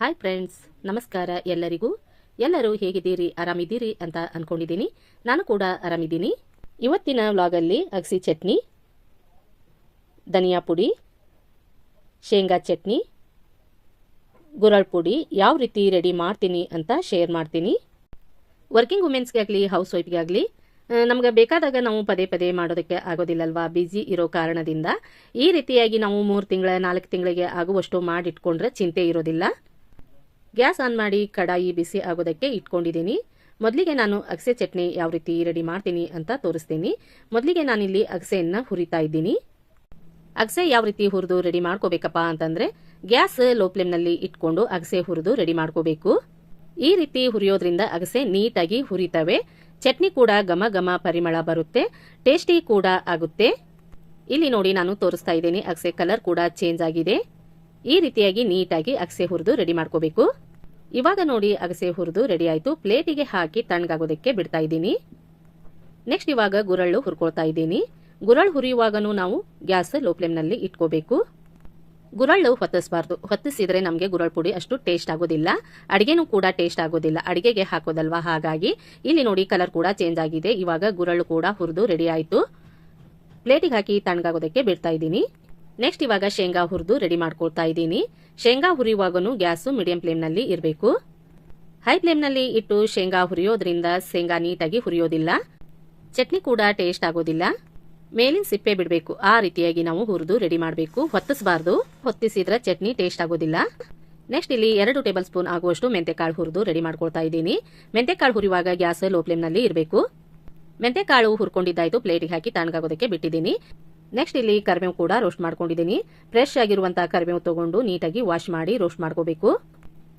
Hi friends ನಮಸ್ಕಾರ ಎಲ್ಲರಿಗೂ. ಎಲ್ಲರೂ ಹೇಗಿದ್ದೀರಿ? ಆರಾಮಿದ್ದೀರಿ ಅಂತ ಅನ್ಕೊಂಡಿದ್ದೀನಿ. ನಾನು ಕೂಡ ಆರಾಮಿದ್ದೀನಿ. ಇವತ್ತಿನ ವ್ಲಾಗಲ್ಲಿ ಅಗಸಿ ಚಟ್ನಿ ಧನಿಯಾ ಪುಡಿ ಶೇಂಗಾ ಚಟ್ನಿ, ಗುರಳ್ ಪುಡಿ ಯಾವ ರೀತಿ ರೆಡಿ ಮಾಡ್ತೀನಿ ಅಂತ ಶೇರ್ ಮಾಡ್ತೀನಿ. ವರ್ಕಿಂಗ್ ವುಮೆನ್ಸ್ಗೆ ಆಗಲಿ ಹೌಸ್ ವೈಫ್ಗೆ ಆಗಲಿ ನಮಗೆ ಬೇಕಾದಾಗ ನಾವು ಪದೇ ಪದೇ ಮಾಡೋದಕ್ಕೆ ಆಗೋದಿಲ್ಲಲ್ವಾ? ಬ್ಯುಸಿ ಇರೋ ಕಾರಣದಿಂದ ಈ ರೀತಿಯಾಗಿ ನಾವು ಮೂರು ತಿಂಗಳ, ನಾಲ್ಕು ತಿಂಗಳಿಗೆ ಆಗುವಷ್ಟು ಮಾಡಿಟ್ಕೊಂಡ್ರೆ ಚಿಂತೆ ಇರೋದಿಲ್ಲ. ಗ್ಯಾಸ್ ಆನ್ ಮಾಡಿ ಕಡಾಯಿ ಬಿಸಿ ಆಗೋದಕ್ಕೆ ಇಟ್ಕೊಂಡಿದ್ದೀನಿ. ಮೊದಲಿಗೆ ನಾನು ಅಗಸೆ ಚಟ್ನಿ ಯಾವ ರೀತಿ ರೆಡಿ ಮಾಡ್ತೀನಿ ಅಂತ ತೋರಿಸ್ತೀನಿ. ಮೊದಲಿಗೆ ನಾನಿಲ್ಲಿ ಅಗಸೆಯನ್ನು ಹುರಿತಾ ಇದ್ದೀನಿ. ಅಗಸೆ ಯಾವ ರೀತಿ ಹುರಿದು ರೆಡಿ ಮಾಡ್ಕೋಬೇಕಪ್ಪ ಅಂತಂದ್ರೆ ಗ್ಯಾಸ್ ಲೋ ಫ್ಲೇಮ್ನಲ್ಲಿ ಇಟ್ಕೊಂಡು ಅಗಸೆ ಹುರಿದು ರೆಡಿ ಮಾಡ್ಕೋಬೇಕು. ಈ ರೀತಿ ಹುರಿಯೋದ್ರಿಂದ ಅಗಸೆ ನೀಟಾಗಿ ಹುರಿತವೆ. ಚಟ್ನಿ ಕೂಡ ಘಮ ಘಮ ಪರಿಮಳ ಬರುತ್ತೆ. ಟೇಸ್ಟಿ ಕೂಡ ಆಗುತ್ತೆ. ಇಲ್ಲಿ ನೋಡಿ ನಾನು ತೋರಿಸ್ತಾ ಇದ್ದೀನಿ ಅಗಸೆ ಕಲರ್ ಕೂಡ ಚೇಂಜ್ ಆಗಿದೆ. ಈ ರೀತಿಯಾಗಿ ನೀಟಾಗಿ ಅಗಸೆ ಹುರಿದು ರೆಡಿ ಮಾಡ್ಕೋಬೇಕು. ಇವಾಗ ನೋಡಿ ಅಗಸೆ ಹುರಿದು ರೆಡಿ ಆಯಿತು. ಪ್ಲೇಟಿಗೆ ಹಾಕಿ ತಣ್ಣಗಾಗೋದಕ್ಕೆ ಬಿಡ್ತಾ ಇದ್ದೀನಿ. ನೆಕ್ಸ್ಟ್ ಇವಾಗ ಗುರಳ್ಳು ಹುರ್ಕೊಳ್ತಾ ಇದ್ದೀನಿ. ಗುರಳ್ ಹುರಿಯುವಾಗನೂ ನಾವು ಗ್ಯಾಸ್ ಲೋ ಫ್ಲೇಮ್ನಲ್ಲಿ ಇಟ್ಕೋಬೇಕು. ಗುರಳ್ಳು ಹೊತ್ತಿಸಬಾರ್ದು. ಹೊತ್ತಿಸಿದ್ರೆ ನಮಗೆ ಗುರಳ್ ಪುಡಿ ಅಷ್ಟು ಟೇಸ್ಟ್ ಆಗೋದಿಲ್ಲ. ಅಡಿಗೆನೂ ಕೂಡ ಟೇಸ್ಟ್ ಆಗೋದಿಲ್ಲ. ಅಡಿಗೆಗೆ ಹಾಕೋದಲ್ವಾ? ಹಾಗಾಗಿ ಇಲ್ಲಿ ನೋಡಿ ಕಲರ್ ಕೂಡ ಚೇಂಜ್ ಆಗಿದೆ. ಇವಾಗ ಗುರಳ್ಳು ಕೂಡ ಹುರಿದು ರೆಡಿ ಆಯಿತು. ಪ್ಲೇಟಿಗೆ ಹಾಕಿ ತಣ್ಣಗಾಗೋದಕ್ಕೆ ಬಿಡ್ತಾ ಇದ್ದೀನಿ. ನೆಕ್ಸ್ಟ್ ಇವಾಗ ಶೇಂಗಾ ಹುರಿದು ರೆಡಿ ಮಾಡ್ಕೊಳ್ತಾ ಇದ್ದೀನಿ. ಶೇಂಗಾ ಹುರಿಯುವಾಗನು ಗ್ಯಾಸು ಮೀಡಿಯಂ ಫ್ಲೇಮ್ನಲ್ಲಿ ಇರಬೇಕು. ಹೈ ಫ್ಲೇಮ್ನಲ್ಲಿ ಇಟ್ಟು ಶೇಂಗಾ ಹುರಿಯೋದ್ರಿಂದ ಶೇಂಗಾ ನೀಟಾಗಿ ಹುರಿಯೋದಿಲ್ಲ. ಚಟ್ನಿ ಕೂಡ ಟೇಸ್ಟ್ ಆಗೋದಿಲ್ಲ. ಮೇಲಿನ ಸಿಪ್ಪೆ ಬಿಡಬೇಕು. ಆ ರೀತಿಯಾಗಿ ನಾವು ಹುರಿದು ರೆಡಿ ಮಾಡಬೇಕು. ಹೊತ್ತಿಸಬಾರ್ದು. ಹೊತ್ತಿಸಿದ್ರೆ ಚಟ್ನಿ ಟೇಸ್ಟ್ ಆಗೋದಿಲ್ಲ. ನೆಕ್ಸ್ಟ್ ಇಲ್ಲಿ ಎರಡು ಟೇಬಲ್ ಸ್ಪೂನ್ ಆಗುವಷ್ಟು ಮೆಂತೆಕಾಳು ಹುರಿದು ರೆಡಿ ಮಾಡ್ಕೊಳ್ತಾ ಇದ್ದೀನಿ. ಮೆಂತೆಕಾಳು ಹುರಿಯುವಾಗ ಗ್ಯಾಸ್ ಲೋ ಫ್ಲೇಮ್ನಲ್ಲಿ ಇರಬೇಕು. ಮೆಂತೆಕಾಳು ಹುರ್ಕೊಂಡಿದ್ದಾಯ್ತು ಪ್ಲೇಟಿಗೆ ಹಾಕಿ ತಣ್ಣಗಾಗೋದಕ್ಕೆ ಬಿಟ್ಟಿದ್ದೀನಿ. ನೆಕ್ಸ್ಟ್ ಇಲ್ಲಿ ಕರಿಬೇವು ಕೂಡ ರೋಸ್ಟ್ ಮಾಡ್ಕೊಂಡಿದ್ದೀನಿ. ಫ್ರೆಶ್ ಆಗಿರುವಂತಹ ಕರಿಬೇವು ತಗೊಂಡು ನೀಟಾಗಿ ವಾಶ್ ಮಾಡಿ ರೋಸ್ಟ್ ಮಾಡ್ಕೋಬೇಕು.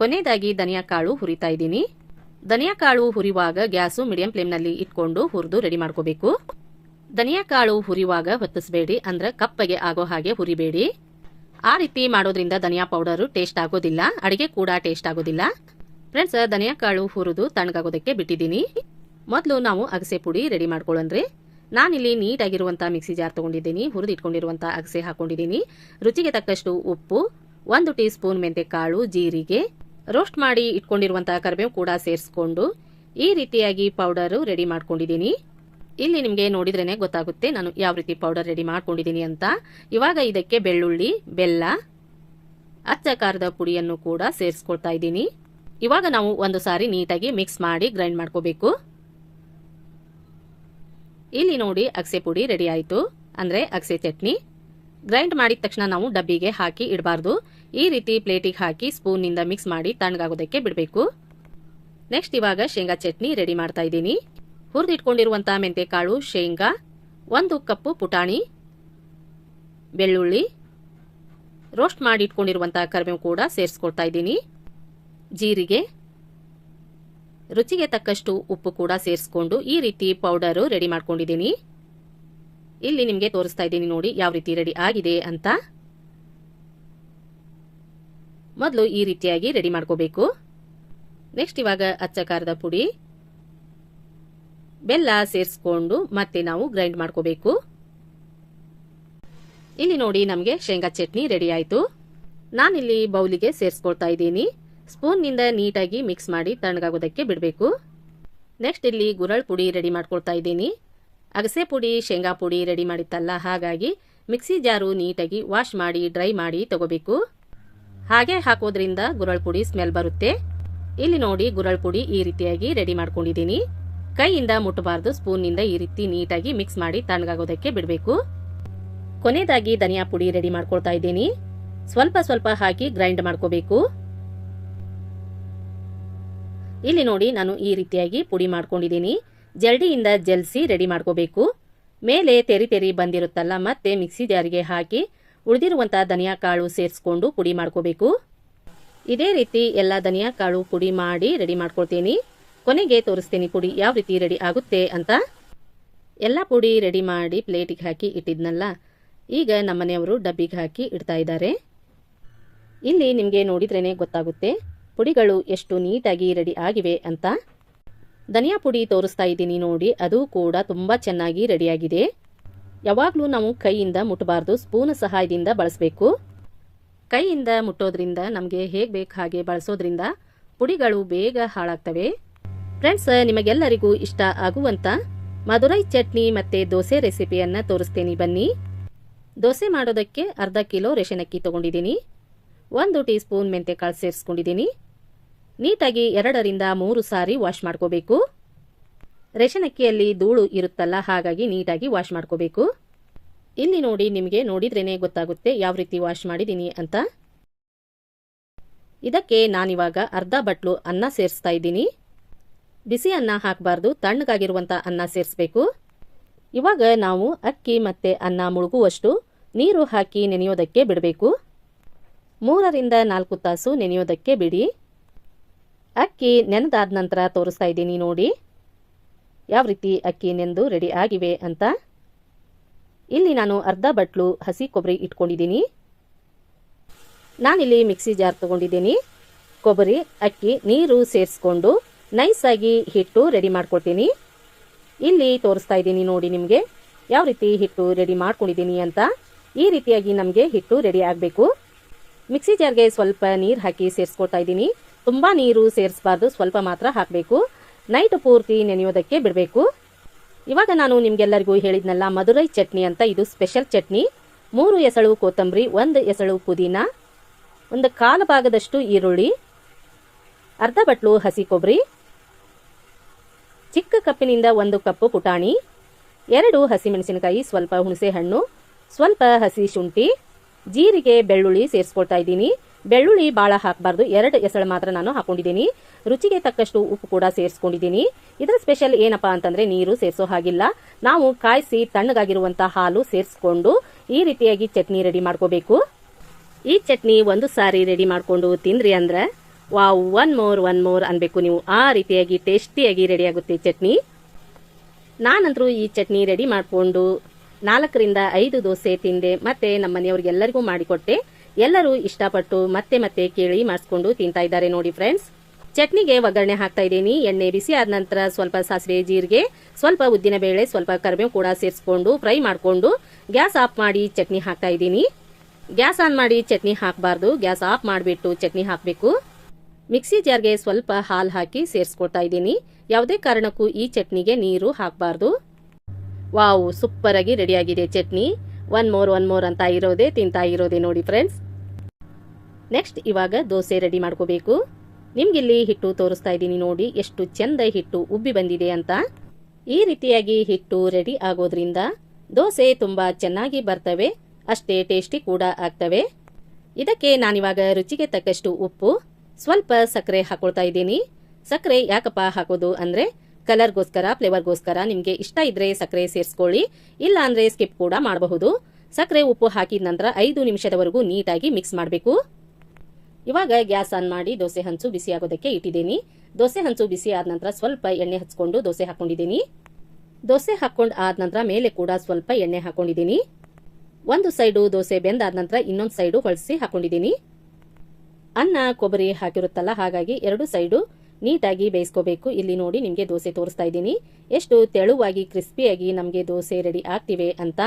ಕೊನೆಯದಾಗಿ ಧನಿಯಾ ಕಾಳು ಹುರಿತಾ ಇದ್ದೀನಿ. ಧನಿಯಾ ಕಾಳು ಹುರಿಯುವಾಗ ಗ್ಯಾಸು ಮೀಡಿಯಂ ಫ್ಲೇಮ್ನಲ್ಲಿ ಇಟ್ಕೊಂಡು ಹುರಿದು ರೆಡಿ ಮಾಡ್ಕೋಬೇಕು. ಧನಿಯಾ ಕಾಳು ಹುರಿಯುವಾಗ ಹೊತ್ತಿಸಬೇಡಿ, ಅಂದ್ರೆ ಕಪ್ಪಗೆ ಆಗೋ ಹಾಗೆ ಹುರಿಬೇಡಿ. ಆ ರೀತಿ ಮಾಡೋದ್ರಿಂದ ಧನಿಯಾ ಪೌಡರು ಟೇಸ್ಟ್ ಆಗೋದಿಲ್ಲ, ಅಡಿಗೆ ಕೂಡ ಟೇಸ್ಟ್ ಆಗೋದಿಲ್ಲ. ಫ್ರೆಂಡ್ಸ್ ಧನಿಯಾ ಕಾಳು ಹುರಿದು ತಣ್ಣಗಾಗೋದಕ್ಕೆ ಬಿಟ್ಟಿದ್ದೀನಿ. ಮೊದಲು ನಾವು ಅಗಸೆ ಪುಡಿ ರೆಡಿ ಮಾಡ್ಕೊಳ್ಳೋಣ್ರಿ. ನಾನಿಲ್ಲಿ ನೀಟಾಗಿರುವಂಥ ಮಿಕ್ಸಿ ಜಾರ್ ತೊಗೊಂಡಿದ್ದೀನಿ ಹುರಿದು ಇಟ್ಕೊಂಡಿರುವಂಥ ಅಗಸೆ ಹಾಕೊಂಡಿದ್ದೀನಿ. ರುಚಿಗೆ ತಕ್ಕಷ್ಟು ಉಪ್ಪು, ಒಂದು ಟೀ ಸ್ಪೂನ್ ಮೆಂತೆಕಾಳು, ಜೀರಿಗೆ, ರೋಸ್ಟ್ ಮಾಡಿ ಇಟ್ಕೊಂಡಿರುವಂಥ ಕರಿಬೇವು ಕೂಡ ಸೇರಿಸ್ಕೊಂಡು ಈ ರೀತಿಯಾಗಿ ಪೌಡರು ರೆಡಿ ಮಾಡ್ಕೊಂಡಿದ್ದೀನಿ. ಇಲ್ಲಿ ನಿಮಗೆ ನೋಡಿದ್ರೇನೆ ಗೊತ್ತಾಗುತ್ತೆ ನಾನು ಯಾವ ರೀತಿ ಪೌಡರ್ ರೆಡಿ ಮಾಡ್ಕೊಂಡಿದ್ದೀನಿ ಅಂತ. ಇವಾಗ ಇದಕ್ಕೆ ಬೆಳ್ಳುಳ್ಳಿ, ಬೆಲ್ಲ, ಅಚ್ಚ ಖಾರದ ಪುಡಿಯನ್ನು ಕೂಡ ಸೇರಿಸ್ಕೊಳ್ತಾ ಇದ್ದೀನಿ. ಇವಾಗ ನಾವು ಒಂದು ಸಾರಿ ನೀಟಾಗಿ ಮಿಕ್ಸ್ ಮಾಡಿ ಗ್ರೈಂಡ್ ಮಾಡ್ಕೋಬೇಕು. ಇಲ್ಲಿ ನೋಡಿ ಅಗಸೆ ಪುಡಿ ರೆಡಿ ಆಯಿತು. ಅಂದರೆ ಅಗಸೆ ಚಟ್ನಿ. ಗ್ರೈಂಡ್ ಮಾಡಿದ ತಕ್ಷಣ ನಾವು ಡಬ್ಬಿಗೆ ಹಾಕಿ ಇಡಬಾರ್ದು. ಈ ರೀತಿ ಪ್ಲೇಟಿಗೆ ಹಾಕಿ ಸ್ಪೂನ್ನಿಂದ ಮಿಕ್ಸ್ ಮಾಡಿ ತಣ್ಣಗಾಗೋದಕ್ಕೆ ಬಿಡಬೇಕು. ನೆಕ್ಸ್ಟ್ ಇವಾಗ ಶೇಂಗಾ ಚಟ್ನಿ ರೆಡಿ ಮಾಡ್ತಾ ಇದ್ದೀನಿ. ಹುರಿದಿಟ್ಕೊಂಡಿರುವಂಥ ಮೆಂತೆಕಾಳು, ಶೇಂಗಾ, ಒಂದು ಕಪ್ಪು ಪುಟಾಣಿ, ಬೆಳ್ಳುಳ್ಳಿ ರೋಸ್ಟ್ ಮಾಡಿ ಇಟ್ಕೊಂಡಿರುವಂಥ ಕರಿಬೇವು ಕೂಡ ಸೇರಿಸ್ಕೊಡ್ತಾ ಇದ್ದೀನಿ. ಜೀರಿಗೆ ರುಚಿಗೆ ತಕ್ಕಷ್ಟು ಉಪ್ಪು ಕೂಡ ಸೇರಿಸ್ಕೊಂಡು ಈ ರೀತಿ ಪೌಡರು ರೆಡಿ ಮಾಡ್ಕೊಂಡಿದ್ದೀನಿ. ಇಲ್ಲಿ ನಿಮಗೆ ತೋರಿಸ್ತಾ ಇದ್ದೀನಿ ನೋಡಿ ಯಾವ ರೀತಿ ರೆಡಿ ಆಗಿದೆ ಅಂತ. ಮೊದಲು ಈ ರೀತಿಯಾಗಿ ರೆಡಿ ಮಾಡ್ಕೋಬೇಕು. ನೆಕ್ಸ್ಟ್ ಇವಾಗ ಅಚ್ಚ ಖಾರದ ಪುಡಿ. ಬೆಲ್ಲ ಸೇರಿಸ್ಕೊಂಡು ಮತ್ತೆ ನಾವು ಗ್ರೈಂಡ್ ಮಾಡ್ಕೋಬೇಕು. ಇಲ್ಲಿ ನೋಡಿ ನಮಗೆ ಶೇಂಗಾ ಚಟ್ನಿ ರೆಡಿ ಆಯಿತು. ನಾನಿಲ್ಲಿ ಬೌಲಿಗೆ ಸೇರಿಸ್ಕೊಳ್ತಾ ಇದ್ದೀನಿ. ಸ್ಪೂನ್ನಿಂದ ನೀಟಾಗಿ ಮಿಕ್ಸ್ ಮಾಡಿ ತಣ್ಣಗಾಗೋದಕ್ಕೆ ಬಿಡಬೇಕು. ನೆಕ್ಸ್ಟ್ ಇಲ್ಲಿ ಗುರಳ್ ಪುಡಿ ರೆಡಿ ಮಾಡ್ಕೊಳ್ತಾ ಇದ್ದೀನಿ. ಅಗಸೆ ಪುಡಿ, ಶೇಂಗಾ ಪುಡಿ ರೆಡಿ ಮಾಡಿತ್ತಲ್ಲ, ಹಾಗಾಗಿ ಮಿಕ್ಸಿ ಜಾರು ನೀಟಾಗಿ ವಾಶ್ ಮಾಡಿ, ಡ್ರೈ ಮಾಡಿ ತಗೋಬೇಕು. ಹಾಗೆ ಹಾಕೋದ್ರಿಂದ ಗುರಳ್ ಪುಡಿ ಸ್ಮೆಲ್ ಬರುತ್ತೆ. ಇಲ್ಲಿ ನೋಡಿ ಗುರಳ್ ಪುಡಿ ಈ ರೀತಿಯಾಗಿ ರೆಡಿ ಮಾಡ್ಕೊಂಡಿದ್ದೀನಿ. ಕೈಯಿಂದ ಮುಟ್ಟಬಾರ್ದು, ಸ್ಪೂನ್ನಿಂದ ಈ ರೀತಿ ನೀಟಾಗಿ ಮಿಕ್ಸ್ ಮಾಡಿ ತಣ್ಣಗಾಗೋದಕ್ಕೆ ಬಿಡಬೇಕು. ಕೊನೆಯದಾಗಿ ಧನಿಯಾ ಪುಡಿ ರೆಡಿ ಮಾಡ್ಕೊಳ್ತಾ ಇದ್ದೀನಿ. ಸ್ವಲ್ಪ ಸ್ವಲ್ಪ ಹಾಕಿ ಗ್ರೈಂಡ್ ಮಾಡ್ಕೋಬೇಕು. ಇಲ್ಲಿ ನೋಡಿ ನಾನು ಈ ರೀತಿಯಾಗಿ ಪುಡಿ ಮಾಡ್ಕೊಂಡಿದ್ದೀನಿ. ಜಲ್ಡಿಯಿಂದ ಜಲ್ಸಿ ರೆಡಿ ಮಾಡ್ಕೋಬೇಕು. ಮೇಲೆ ತೆರಿ ತೆರಿ ಬಂದಿರುತ್ತಲ್ಲ, ಮತ್ತೆ ಮಿಕ್ಸಿ ಜಾರಿಗೆ ಹಾಕಿ ಉಳಿದಿರುವಂಥ ಧನಿಯಾ ಕಾಳು ಸೇರಿಸ್ಕೊಂಡು ಪುಡಿ ಮಾಡ್ಕೋಬೇಕು. ಇದೇ ರೀತಿ ಎಲ್ಲ ಧನಿಯಾ ಕಾಳು ಪುಡಿ ಮಾಡಿ ರೆಡಿ ಮಾಡ್ಕೊಳ್ತೀನಿ. ಕೊನೆಗೆ ತೋರಿಸ್ತೀನಿ ಪುಡಿ ಯಾವ ರೀತಿ ರೆಡಿ ಆಗುತ್ತೆ ಅಂತ. ಎಲ್ಲ ಪುಡಿ ರೆಡಿ ಮಾಡಿ ಪ್ಲೇಟಿಗೆ ಹಾಕಿ ಇಟ್ಟಿದ್ನಲ್ಲ, ಈಗ ನಮ್ಮನೆಯವರು ಡಬ್ಬಿಗೆ ಹಾಕಿ ಇಡ್ತಾ ಇದ್ದಾರೆ. ಇಲ್ಲಿ ನಿಮಗೆ ನೋಡಿದ್ರೇ ಗೊತ್ತಾಗುತ್ತೆ. ಪುಡಿಗಳು ಎಷ್ಟು ನೀಟಾಗಿ ರೆಡಿ ಆಗಿವೆ ಅಂತ ಧನಿಯಾ ಪುಡಿ ತೋರಿಸ್ತಾ ಇದ್ದೀನಿ ನೋಡಿ, ಅದು ಕೂಡ ತುಂಬ ಚೆನ್ನಾಗಿ ರೆಡಿಯಾಗಿದೆ ಯಾವಾಗಲೂ ನಾವು ಕೈಯಿಂದ ಮುಟ್ಟಬಾರ್ದು ಸ್ಪೂನ್ ಸಹಾಯದಿಂದ ಬಳಸಬೇಕು. ಕೈಯಿಂದ ಮುಟ್ಟೋದ್ರಿಂದ ನಮಗೆ ಹೇಗೆ ಬೇಕು ಹಾಗೆ ಬಳಸೋದ್ರಿಂದ ಪುಡಿಗಳು ಬೇಗ ಹಾಳಾಗ್ತವೆ. ಫ್ರೆಂಡ್ಸ್ ನಿಮಗೆಲ್ಲರಿಗೂ ಇಷ್ಟ ಆಗುವಂತ ಮಧುರೈ ಚಟ್ನಿ ಮತ್ತೆ ದೋಸೆ ರೆಸಿಪಿಯನ್ನ ತೋರಿಸ್ತೀನಿ, ಬನ್ನಿ. ದೋಸೆ ಮಾಡೋದಕ್ಕೆ ಅರ್ಧ ಕಿಲೋ ರೇಷನ್ ಅಕ್ಕಿ ತಗೊಂಡಿದ್ದೀನಿ. ಒಂದು ಟೀ ಸ್ಪೂನ್ ಮೆಂತೆಕಾಳು ಸೇರಿಸ್ಕೊಂಡಿದ್ದೀನಿ. ನೀಟಾಗಿ ಎರಡರಿಂದ ಮೂರು ಸಾರಿ ವಾಶ್ ಮಾಡ್ಕೋಬೇಕು. ರೇಷನ್ ಅಕ್ಕಿಯಲ್ಲಿ ಧೂಳು ಇರುತ್ತಲ್ಲ, ಹಾಗಾಗಿ ನೀಟಾಗಿ ವಾಶ್ ಮಾಡ್ಕೋಬೇಕು. ಇಲ್ಲಿ ನೋಡಿ, ನಿಮಗೆ ನೋಡಿದ್ರೇನೆ ಗೊತ್ತಾಗುತ್ತೆ ಯಾವ ರೀತಿ ವಾಶ್ ಮಾಡಿದ್ದೀನಿ ಅಂತ. ಇದಕ್ಕೆ ನಾನಿವಾಗ ಅರ್ಧ ಬಟ್ಲು ಅನ್ನ ಸೇರಿಸ್ತಾ ಇದ್ದೀನಿ. ಬಿಸಿ ಅನ್ನ ಹಾಕಬಾರ್ದು ತಣ್ಣಗಾಗಿರುವಂಥ ಅನ್ನ ಸೇರಿಸ್ಬೇಕು. ಇವಾಗ ನಾವು ಅಕ್ಕಿ ಮತ್ತೆ ಅನ್ನ ಮುಳುಗುವಷ್ಟು ನೀರು ಹಾಕಿ ನೆನೆಯೋದಕ್ಕೆ ಬಿಡಬೇಕು. ಮೂರರಿಂದ ನಾಲ್ಕು ತಾಸು ನೆನೆಯೋದಕ್ಕೆ ಬಿಡಿ. ಅಕ್ಕಿ ನೆನೆದಾದ ನಂತರ ತೋರಿಸ್ತಾ ಇದ್ದೀನಿ ನೋಡಿ. ಯಾವ ರೀತಿ ಅಕ್ಕಿ ನೆಂದು ರೆಡಿ ಆಗಿವೆ ಅಂತ. ಇಲ್ಲಿ ನಾನು ಅರ್ಧ ಬಟ್ಲು ಹಸಿ ಕೊಬ್ಬರಿ ಇಟ್ಕೊಂಡಿದ್ದೀನಿ. ನಾನಿಲ್ಲಿ ಮಿಕ್ಸಿ ಜಾರ್ ತಗೊಂಡಿದ್ದೀನಿ. ಕೊಬ್ಬರಿ, ಅಕ್ಕಿ, ನೀರು ಸೇರಿಸ್ಕೊಂಡು ನೈಸಾಗಿ ಹಿಟ್ಟು ರೆಡಿ ಮಾಡ್ಕೊಳ್ತೀನಿ ಇಲ್ಲಿ ತೋರಿಸ್ತಾ ಇದ್ದೀನಿ ನೋಡಿ ನಿಮಗೆ ಯಾವ ರೀತಿ ಹಿಟ್ಟು ರೆಡಿ ಮಾಡ್ಕೊಂಡಿದ್ದೀನಿ ಅಂತ. ಈ ರೀತಿಯಾಗಿ ನಮಗೆ ಹಿಟ್ಟು ರೆಡಿ ಆಗಬೇಕು. ಮಿಕ್ಸಿ ಜಾರ್ಗೆ ಸ್ವಲ್ಪ ನೀರು ಹಾಕಿ ಸೇರಿಸ್ಕೊಳ್ತಾ ಇದ್ದೀನಿ. ತುಂಬ ನೀರು ಸೇರಿಸಬಾರ್ದು, ಸ್ವಲ್ಪ ಮಾತ್ರ ಹಾಕಬೇಕು. ನೈಟ್ ಪೂರ್ತಿ ನೆನೆಯೋದಕ್ಕೆ ಬಿಡಬೇಕು. ಇವಾಗ ನಾನು ನಿಮಗೆಲ್ಲರಿಗೂ ಹೇಳಿದ್ನಲ್ಲ, ಮಧುರೈ ಚಟ್ನಿ ಅಂತ ಇದು ಸ್ಪೆಷಲ್ ಚಟ್ನಿ. ಮೂರು ಎಸಳು ಕೊತ್ತಂಬರಿ, ಒಂದು ಎಸಳು ಪುದೀನ, ಒಂದು ಕಾಲು ಭಾಗದಷ್ಟು ಈರುಳ್ಳಿ, ಅರ್ಧ ಬಟ್ಲು ಹಸಿ ಕೊಬ್ಬರಿ, ಚಿಕ್ಕ ಕಪ್ಪಿನಿಂದ ಒಂದು ಕಪ್ಪು ಪುಟಾಣಿ, ಎರಡು ಹಸಿಮೆಣಸಿನಕಾಯಿ, ಸ್ವಲ್ಪ ಹುಣಸೆ ಹಣ್ಣು ಸ್ವಲ್ಪ ಹಸಿ ಶುಂಠಿ, ಜೀರಿಗೆ, ಬೆಳ್ಳುಳ್ಳಿ ಸೇರಿಸ್ಕೊಳ್ತಾ ಇದ್ದೀನಿ. ಬೆಳ್ಳುಳ್ಳಿ ಭಾಳ ಹಾಕಬಾರ್ದು. ಎರಡು ಎಸಳು ಮಾತ್ರ ನಾನು ಹಾಕೊಂಡಿದ್ದೀನಿ. ರುಚಿಗೆ ತಕ್ಕಷ್ಟು ಉಪ್ಪು ಕೂಡ ಸೇರಿಸ್ಕೊಂಡಿದ್ದೀನಿ. ಇದರ ಸ್ಪೆಷಲ್ ಏನಪ್ಪಾ ಅಂತಂದ್ರೆ ನೀರು ಸೇರಿಸೋ ಹಾಗಿಲ್ಲ. ನಾವು ಕಾಯಿಸಿ ತಣ್ಣಗಾಗಿರುವಂತಹ ಹಾಲು ಸೇರಿಸ್ಕೊಂಡು ಈ ರೀತಿಯಾಗಿ ಚಟ್ನಿ ರೆಡಿ ಮಾಡ್ಕೋಬೇಕು. ಈ ಚಟ್ನಿ ಒಂದು ಸಾರಿ ರೆಡಿ ಮಾಡಿಕೊಂಡು ತಿಂದ್ರಿ ಅಂದ್ರೆ wow one more one more ಅನ್ಬೇಕು ನೀವು. ಆ ರೀತಿಯಾಗಿ ಟೇಸ್ಟಿಯಾಗಿ ರೆಡಿ ಆಗುತ್ತೆ ಚಟ್ನಿ. ನಾನಂತರೂ ಈ ಚಟ್ನಿ ರೆಡಿ ಮಾಡಿಕೊಂಡು ನಾಲ್ಕರಿಂದ ಐದು ದೋಸೆ ತಿಂದೆ. ಮತ್ತೆ ನಮ್ಮ ಮನೆಯವ್ರಿಗೆಲ್ಲರಿಗೂ ಮಾಡಿಕೊಟ್ಟೆ. ಎಲ್ಲರೂ ಇಷ್ಟಪಟ್ಟು ಮತ್ತೆ ಮತ್ತೆ ಕೇಳಿ ಮಾಡಿಸ್ಕೊಂಡು ತಿಂತಾ ಇದ್ದಾರೆ ನೋಡಿ ಫ್ರೆಂಡ್ಸ್ ಚಟ್ನಿಗೆ ಒಗ್ಗರಣೆ ಹಾಕ್ತಾ ಇದ್ದೀನಿ. ಎಣ್ಣೆ ಬಿಸಿ ಆದ ನಂತರ ಸ್ವಲ್ಪ ಸಾಸಿವೆ ಜೀರಿಗೆ, ಸ್ವಲ್ಪ ಉದ್ದಿನ ಬೇಳೆ, ಸ್ವಲ್ಪ ಕರಿಬೇವು ಕೂಡ ಸೇರಿಸ್ಕೊಂಡು ಫ್ರೈ ಮಾಡಿಕೊಂಡು ಗ್ಯಾಸ್ ಆಫ್ ಮಾಡಿ ಚಟ್ನಿ ಹಾಕ್ತಾ ಇದ್ದೀನಿ. ಗ್ಯಾಸ್ ಆನ್ ಮಾಡಿ ಚಟ್ನಿ ಹಾಕಬಾರ್ದು. ಗ್ಯಾಸ್ ಆಫ್ ಮಾಡಿಬಿಟ್ಟು ಚಟ್ನಿ ಹಾಕಬೇಕು. ಮಿಕ್ಸಿ ಜಾರ್ಗೆ ಸ್ವಲ್ಪ ಹಾಲು ಹಾಕಿ ಸೇರಿಸ್ಕೊಳ್ತಾ ಇದ್ದೀನಿ. ಯಾವುದೇ ಕಾರಣಕ್ಕೂ ಈ ಚಟ್ನಿಗೆ ನೀರು ಹಾಕಬಾರ್ದು. ವಾವ್, ಸೂಪರಾಗಿ ರೆಡಿಯಾಗಿದೆ chutney. One more one more ಅಂತ ಇರೋದೇ, ತಿಂತಾ ಇರೋದೇ ನೋಡಿ ಫ್ರೆಂಡ್ಸ್ ನೆಕ್ಸ್ಟ್ ಇವಾಗ ದೋಸೆ ರೆಡಿ ಮಾಡ್ಕೋಬೇಕು. ನಿಮ್ಗಿಲ್ಲಿ ಹಿಟ್ಟು ತೋರಿಸ್ತಾ ಇದ್ದೀನಿ ನೋಡಿ ಎಷ್ಟು ಚೆಂದ ಹಿಟ್ಟು ಉಬ್ಬಿ ಬಂದಿದೆ ಅಂತ. ಈ ರೀತಿಯಾಗಿ ಹಿಟ್ಟು ರೆಡಿ ಆಗೋದ್ರಿಂದ ದೋಸೆ ತುಂಬಾ ಚೆನ್ನಾಗಿ ಬರ್ತವೆ, ಅಷ್ಟೇ ಟೇಸ್ಟಿ ಕೂಡ ಆಗ್ತವೆ. ಇದಕ್ಕೆ ನಾನಿವಾಗ ರುಚಿಗೆ ತಕ್ಕಷ್ಟು ಉಪ್ಪು, ಸ್ವಲ್ಪ ಸಕ್ಕರೆ ಹಾಕೊಳ್ತಾ ಇದ್ದೀನಿ. ಸಕ್ಕರೆ ಯಾಕಪ್ಪ ಹಾಕೋದು ಅಂದ್ರೆ ಕಲರ್ಗೋಸ್ಕರ, ಫ್ಲೇವರ್ಗೋಸ್ಕರ ನಿಮಗೆ ಇಷ್ಟ ಇದ್ರೆ ಸಕ್ಕರೆ ಸೇರಿಸ್ಕೊಳ್ಳಿ, ಇಲ್ಲ ಅಂದ್ರೆ ಸ್ಕಿಪ್ ಕೂಡ ಮಾಡಬಹುದು. ಸಕ್ಕರೆ ಉಪ್ಪು ಹಾಕಿದ ನಂತರ ಐದು ನಿಮಿಷದವರೆಗೂ ನೀಟಾಗಿ ಮಿಕ್ಸ್ ಮಾಡಬೇಕು. ಇವಾಗ ಗ್ಯಾಸ್ ಆನ್ ಮಾಡಿ ದೋಸೆ ಹಂಚು ಬಿಸಿ ಆಗೋದಕ್ಕೆ ಇಟ್ಟಿದ್ದೀನಿ. ದೋಸೆ ಹಂಚು ಬಿಸಿ ಆದ ನಂತರ ಸ್ವಲ್ಪ ಎಣ್ಣೆ ಹಚ್ಕೊಂಡು ದೋಸೆ ಹಾಕೊಂಡಿದ್ದೀನಿ. ದೋಸೆ ಹಾಕೊಂಡು ಆದ ನಂತರ ಮೇಲೆ ಕೂಡ ಸ್ವಲ್ಪ ಎಣ್ಣೆ ಹಾಕೊಂಡಿದ್ದೀನಿ. ಒಂದು ಸೈಡು ದೋಸೆ ಬೆಂದಾದ ನಂತರ ಇನ್ನೊಂದು ಸೈಡು ಹೊಳಸಿ ಹಾಕೊಂಡಿದ್ದೀನಿ. ಅನ್ನ, ಕೊಬ್ಬರಿ ಹಾಕಿರುತ್ತಲ್ಲ, ಹಾಗಾಗಿ ಎರಡು ಸೈಡು ನೀಟಾಗಿ ಬೇಯಿಸ್ಕೋಬೇಕು. ಇಲ್ಲಿ ನೋಡಿ ನಿಮಗೆ ದೋಸೆ ತೋರಿಸ್ತಾ ಇದ್ದೀನಿ. ಎಷ್ಟು ತೆಳುವಾಗಿ, ಕ್ರಿಸ್ಪಿಯಾಗಿ ನಮಗೆ ದೋಸೆ ರೆಡಿ ಆಗ್ತಿವೆ ಅಂತ.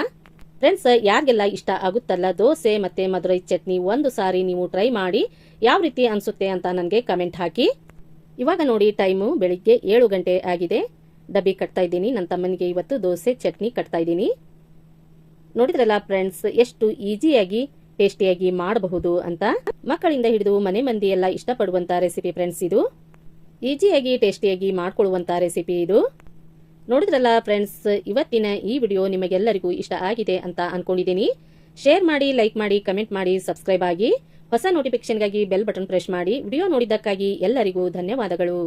ಫ್ರೆಂಡ್ಸ್ ಯಾರಿಗೆಲ್ಲ ಇಷ್ಟ ಆಗುತ್ತಲ್ಲ, ದೋಸೆ ಮತ್ತೆ ಮಧುರೈ ಚಟ್ನಿ ಒಂದು ಸಾರಿ ನೀವು ಟ್ರೈ ಮಾಡಿ, ಯಾವ ರೀತಿ ಅನ್ಸುತ್ತೆ ಅಂತ ನನಗೆ ಕಮೆಂಟ್ ಹಾಕಿ. ಇವಾಗ ನೋಡಿ ಟೈಮು ಬೆಳಿಗ್ಗೆ ಏಳು ಗಂಟೆ ಆಗಿದೆ. ಡಬ್ಬಿ ಕಟ್ತಾ ಇದ್ದೀನಿ ನನ್ನ ತಮ್ಮನಿಗೆ ಇವತ್ತು ದೋಸೆ ಚಟ್ನಿ ಕಟ್ತಾ ಇದ್ದೀನಿ. ನೋಡಿದ್ರಲ್ಲ ಫ್ರೆಂಡ್ಸ್ ಎಷ್ಟು ಈಸಿಯಾಗಿ ಟೇಸ್ಟಿಯಾಗಿ ಮಾಡಬಹುದು ಅಂತ. ಮಕ್ಕಳಿಂದ ಹಿಡಿದು ಮನೆ ಮಂದಿ ಎಲ್ಲ ಇಷ್ಟಪಡುವಂಥ ರೆಸಿಪಿ ಫ್ರೆಂಡ್ಸ್ ಇದು ಈಜಿಯಾಗಿ ಟೇಸ್ಟಿಯಾಗಿ ಮಾಡ್ಕೊಳ್ಳುವಂತ ರೆಸಿಪಿ ಇದು. ನೋಡಿದ್ರಲ್ಲ ಫ್ರೆಂಡ್ಸ್ ಇವತ್ತಿನ ಈ ವಿಡಿಯೋ ನಿಮಗೆಲ್ಲರಿಗೂ ಇಷ್ಟ ಆಗಿದೆ ಅಂತ ಅನ್ಕೊಂಡಿದ್ದೀನಿ. ಶೇರ್ ಮಾಡಿ ಲೈಕ್ ಮಾಡಿ ಕಮೆಂಟ್ ಮಾಡಿ ಸಬ್ಸ್ಕ್ರೈಬ್ ಆಗಿ, ಹೊಸ ನೋಟಿಫಿಕೇಶನ್ಗಾಗಿ ಬೆಲ್ ಬಟನ್ ಪ್ರೆಸ್ ಮಾಡಿ ವಿಡಿಯೋ ನೋಡಿದ್ದಕ್ಕಾಗಿ ಎಲ್ಲರಿಗೂ ಧನ್ಯವಾದಗಳು.